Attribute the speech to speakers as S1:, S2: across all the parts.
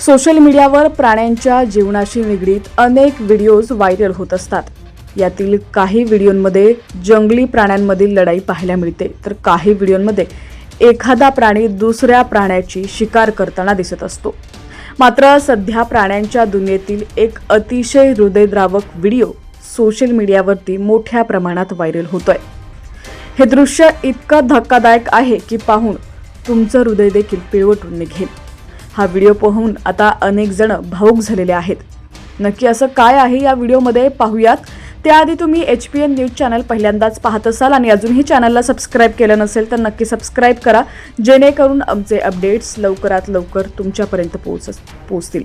S1: Social मीडियावर प्राण्यांच्या जीवनाशी निगडीत अनेक व्हिडिओज व्हायरल होत असतात. यातील काही व्हिडिओंमध्ये जंगली प्राण्यांमधील लढाई पाहायला मिळते. तर काही व्हिडिओंमध्ये एखादा प्राणी दुसऱ्या प्राण्याची शिकार करताना दिसत असतो. मात्र सध्या प्राण्यांच्या दुनियेतील एक अतिशय हृदयद्रावक व्हिडिओ सोशल मीडियावरती मोठ्या प्रमाणात व्हायरल होतोय. हे दृश्य इतकं धक्कादायक आहे की पाहून तुमचं हृदय देखील पिळवटून निघेल. हा व्हिडिओ पाहून आता अनेक जण भाऊक झालेले आहेत. नक्की असं काय आहे या व्हिडिओमध्ये पाहूयात. त्याआधी तुम्ही H P N news channel पहिल्यांदाच पाहत असाल आणि अजूनही चॅनलला सबस्क्राईब केलं नसेल तर नक्की सबस्क्राईब करा जेणेकरून आमचे अपडेट्स लवकरात लवकर तुमच्यापर्यंत पोहोच पोहोचतील.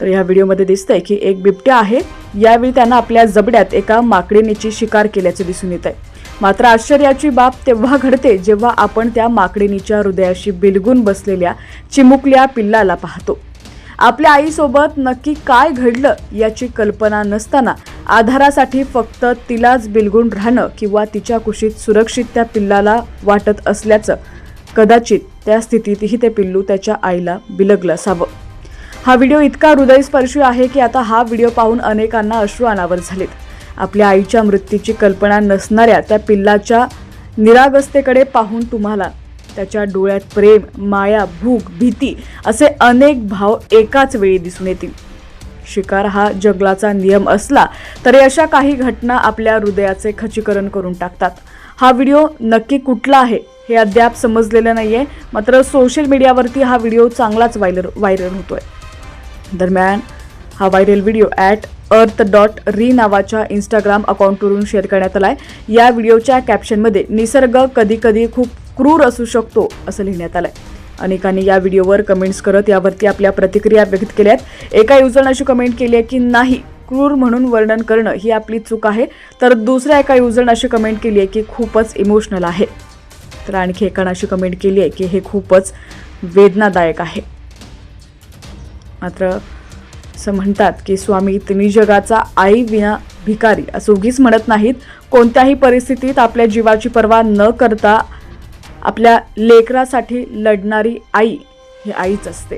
S1: तर या व्हिडिओमध्ये दिसतंय की एक बिबट्या आहे. यावेळी त्यांना आपल्या जबड्यात एका माकडिणीची शिकार केल्याचे दिसून येत आहे मात्र आश्चर्याची बाब तेव्हा घडते जेव्हा आपण त्या माकडिनीच्या हृदयाशी बिलगून बसलेल्या चिमुकल्या पिल्लाला पाहतो. आपल्या आईसोबत नक्की काय घडलं याची कल्पना नसताना आधारासाठी फक्त तिलाच बिलगून राहणं किंवा तिच्या कुशीत सुरक्षित त्या पिल्लाला वाटत असल्याचं कदाचित त्या स्थितीतही ते पिल्लू त्याच्या आईला बिलगलं असावं. हा व्हिडिओ इतका हृदयस्पर्शी आहे की आता हा व्हिडिओ पाहून अनेकांना अश्रू अनावर झालेत. आपल्या आईच्या मृत्यूची कल्पना नसणाऱ्या त्या पिल्लाच्या निरागसतेकडे पाहून तुम्हाला त्याच्या डोळ्यात प्रेम माया भूक भीती असे अनेक भाव एकाच वेळी दिसून येतील. शिकार हा जगलाचा नियम असला तरी अशा काही घटना आपल्या हृदयाचे खचीकरण करून टाकतात. हा व्हिडिओ नक्की कुठला आहे हे अद्याप समजलेलं नाही आहे मात्र सोशल मीडियावरती हा व्हिडिओ चांगलाच व्हायरल व्हायरल होतोय. दरम्यान हा viral video at earth dot re नावाच्या इंस्टाग्राम अकाउंटवरून शेअर करण्यात आला आहे या व्हिडिओच्या कॅप्शनमध्ये निसर्ग कधी कधी खूप क्रूर असू शकतो असं लिहिण्यात आलं आहे अनेकांनी या व्हिडिओवर कमेंट्स करत यावरती आपल्या प्रतिक्रिया व्यक्त केल्या आहेत. एका युजरनं अशी कमेंट केली आहे की नाही क्रूर म्हणून वर्णन करणं ही आपली चूक आहे. तर दुसऱ्या एका युजरनं अशी कमेंट केली आहे की खूपच इमोशनल आहे. तर आणखी एकानं अशी कमेंट केली आहे की हे खूपच वेदनादायक आहे. मात्र असं म्हणतात की स्वामी तिन्ही जगाचा आई विना भिकारी असं उगीच म्हणत नाहीत. कोणत्याही परिस्थितीत आपल्या जीवाची पर्वा न करता आपल्या लेकरासाठी लढणारी आई ही आईच असते.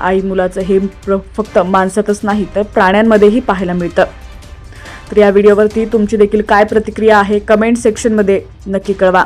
S1: आई मुलाचं हे प्र- फक्त माणसातच नाही तर प्राण्यांमध्येही पाहायला मिळतं. तर या व्हिडिओवरती तुमची देखील काय प्रतिक्रिया आहे कमेंट सेक्शनमध्ये नक्की कळवा.